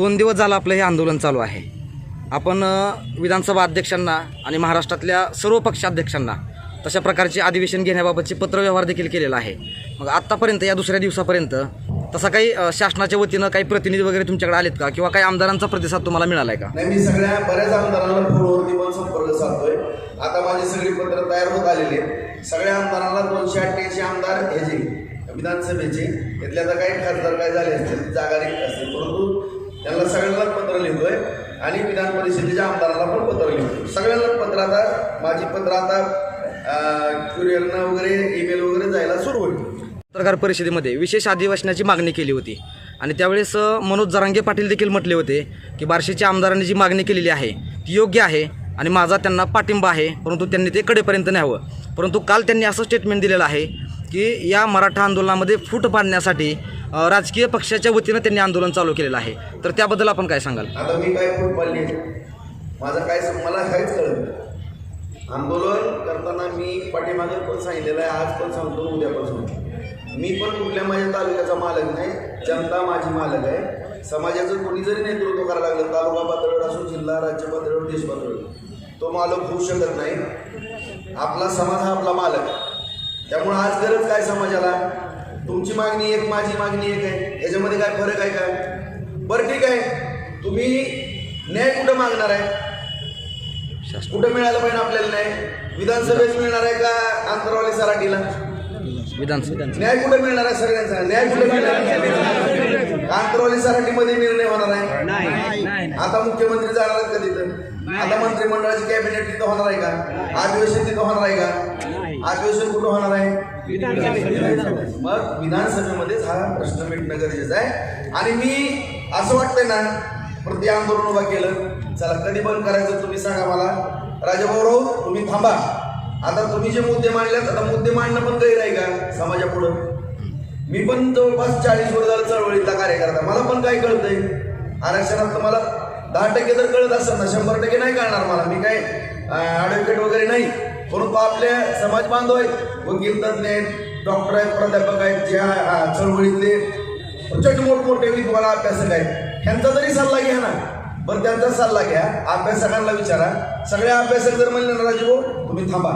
दोन दिवस झालं आपलं हे आंदोलन चालू आहे. आपण विधानसभा अध्यक्षांना आणि महाराष्ट्रातल्या सर्व पक्षाध्यक्षांना तशा प्रकारचे अधिवेशन घेण्याबाबतचे पत्रव्यवहार देखील केलेला आहे. मग आत्तापर्यंत या दुसऱ्या दिवसापर्यंत तसा काही शासनाच्या वतीनं काही प्रतिनिधी वगैरे तुमच्याकडे आलेत का? किंवा काही आमदारांचा प्रतिसाद तुम्हाला मिळाला आहे का? नाही मी सगळ्या बऱ्याच आमदारांना फोनवरती पण संपर्क साधतोय. आता माझी सगळी पत्र तयार होत आलेली आहेत. सगळ्या आमदारांना दोनशे अठ्ठ्याऐंशी आमदार ह्याचे विधानसभेचे यातले तर काही खासदार काय झाले असतील जागा रिक्त असतील. परंतु त्यांना सगळ्यांनाच पत्र लिहितोय. आणि विधान परिषदेच्या आमदाराला पण पत्र लिहितो सगळ्यांनाच पत्र आता माझी पत्र आता कुरिअरनं वगैरे ईमेल वगैरे जायला सुरू होईल. पत्रकार परिषदेमध्ये विशेष अधिवेशनाची मागणी केली होती. आणि त्यावेळेस मनोज जरांगे पाटील देखील म्हटले होते की बार्शीच्या आमदारांनी जी मागणी केलेली आहे ती योग्य आहे आणि माझा त्यांना पाठिंबा आहे परंतु त्यांनी ते कडेपर्यंत न्यावं परंतु काल त्यांनी असं स्टेटमेंट दिलेलं आहे की या मराठा आंदोलनामध्ये फूट पाडण्यासाठी राजकीय पक्षाच्या वतीनं त्यांनी आंदोलन चालू केलेलं आहे. तर त्याबद्दल आपण काय सांगाल? आता मी काय फूट पाडली माझं काय मला काहीच कळत नाही. आंदोलन करताना मी पाठीमागे पण सांगितलेलं आहे आज पण सांगतो उद्या पण सांगतो. मी पण कुठल्या माझ्या तालुक्याचा मालक नाही जनता माझी मालक आहे. समाजाचं कोणी जरी नेतृत्व करायला लागलं तालुका पातळीवर असून जिल्हा राज्य पातळीवर देश पातळीवर तो मालक होऊ शकत नाही. आपला समाज हा आपला मालक त्यामुळे आज गरज काय समाजाला? तुमची मागणी एक माझी मागणी एक आहे. याच्यामध्ये काय फरक आहे काय बरं ठीक आहे. तुम्ही न्याय कुठं मागणार आहे? कुठं मिळालं पाहिजे आपल्याला न्याय? विधानसभेत मिळणार आहे का आंतरवाली सराठीला विधानसभा न्याय कुठे मिळणार आहे सगळ्यांचा? न्याय कुठे मिळणार आंतरवाली सराठीमध्ये निर्णय होणार आहे. आता मुख्यमंत्री जाणार आहेत का तिथं? आता मंत्रिमंडळाची कॅबिनेट तिथं होणार आहे का? अधिवेशन तिथं होणार आहे का? अधिवेशन कुठं होणार आहे? मग विधानसभेमध्येच हा प्रश्न मिटणं गरजेचं आहे. आणि मी असं वाटतंय ना प्रति आंदोलन उभा केलं चला कधी बंद करायचं तुम्ही सांगा मला. राजाभाऊ राऊत तुम्ही थांबा. आता तुम्ही जे मुद्दे मांडलेत आता मुद्दे मांडणं पण गैर आहे का समाजापुढं? मी पण जवळपास चाळीस वर्ष झालं चळवळीतला कार्यकर्ता. मला पण काय कळतंय? आरक्षणात मला दहा टक्के तर कळत असेल ना शंभर टक्के नाही कळणार मला. मी काय ॲडव्होकेट वगैरे नाही. परंतु आपल्या समाज बांधव आहेत. वकील तज्ञ आहेत डॉक्टर आहेत प्राध्यापक आहेत जे चळवळीतले प्रचंड मोठमोठे विद्वान अभ्यासक आहेत. ह्यांचा तरी सल्ला घ्या ना बरं त्यांचा सल्ला घ्या अभ्यासकांना विचारा. सगळे अभ्यासक जर म्हणले ना राजभाऊ तुम्ही थांबा.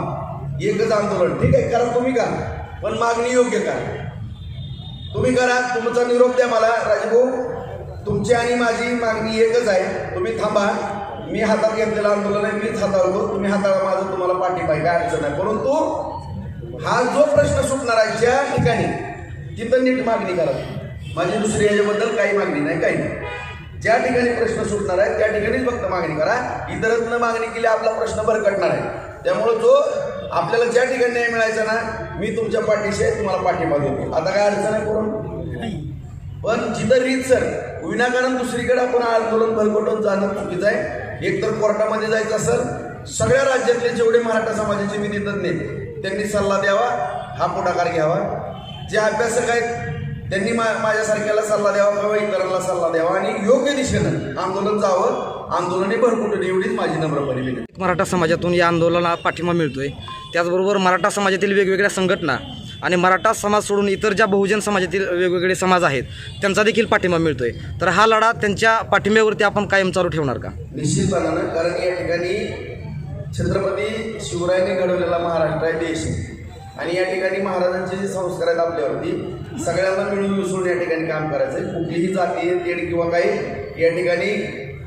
एकच आंदोलन ठीक आहे? करा तुम्ही का पण मागणी योग्य करा. तुम्ही करा तुमचा निरोप द्या मला राजभाऊ तुमची आणि माझी मागणी एकच आहे. तुम्ही थांबा. मी हातात घेतलेलं आंदोलन आहे मीच हाताळतो तुम्ही हाताळा माझं तुम्हाला पाठिंबा काय अडचण आहे परंतु हा जो प्रश्न सुटणार आहे ज्या ठिकाणी तिथं नीट मागणी करा माझी दुसरी याच्याबद्दल काही मागणी नाही काही नाही. ज्या ठिकाणी प्रश्न सुटणार आहे त्या ठिकाणीच फक्त मागणी करा. इतरत्र मागणी केली आपला प्रश्न भरकटणार आहे. त्यामुळं जो आपल्याला ज्या ठिकाणी न्याय मिळायचा ना मी तुमच्या पाठीशी आहे तुम्हाला पाठिंबा देतो. आता काय अडचण आहे करून पण जिथं रीत सर विनाकारण दुसरीकडे आपण आंदोलन भरकटून जाणं चुकीचं आहे. एकतर कोर्टामध्ये जायचं असेल सगळ्या राज्यातले जेवढे मराठा समाजाचे विधितज्ञ आहेत, त्यांनी सल्ला द्यावा हा पुढाकार घ्यावा. जे अभ्यासक आहेत त्यांनी मा माझ्यासारख्याला सल्ला द्यावा किंवा इतरांना सल्ला द्यावा आणि योग्य दिशेनं आंदोलन जावं. आंदोलने भरपूर एवढीच माझी नम्रपणे विनंती. मराठा समाजातून या आंदोलनाला पाठिंबा मिळतोय. त्याचबरोबर मराठा समाजातील वेगवेगळ्या संघटना आणि मराठा समाज सोडून इतर ज्या बहुजन समाजातील वेगवेगळे समाज आहेत त्यांचा देखील पाठिंबा मिळतोय. तर हा लढा त्यांच्या पाठिंब्यावरती आपण कायम चालू ठेवणार का? निश्चितपणानं कारण या ठिकाणी छत्रपती शिवरायाने घडवलेला महाराष्ट्र आहे देश. आणि या ठिकाणी महाराजांचे जे संस्कार आहेत आपल्यावरती सगळ्यांना मिळून मिसळून या ठिकाणी काम करायचं आहे कुठलीही जाती तेढ किंवा काही या ठिकाणी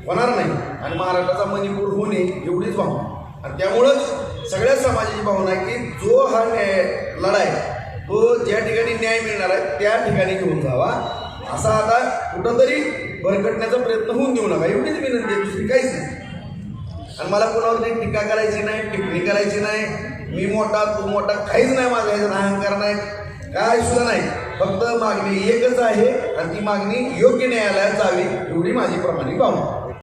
होणार नाही. आणि महाराष्ट्राचा मणिपूर होऊ नये एवढीच भावना. आणि त्यामुळंच सगळ्या समाजाची भावना आहे की जो हा लढा आहे तो ज्या ठिकाणी न्याय मिळणार आहे त्या ठिकाणी घेऊन जावा. असा आता कुठंतरी भरकटण्याचा प्रयत्न होऊन देऊ नका. एवढीच विनंती आहे दुसरी काहीच नाही. आणि मला कोणावरती टीका करायची नाही टिप्पणी करायची नाही. मी मोठा तू मोठा काहीच नाही माझा ह्याच्यात अहंकार नाही. काय सुद्धा नाही. फक्त मागणी एकच आहे आणि ती मागणी योग्य न्यायालयात जावी एवढी माझी प्रमाणिक भावना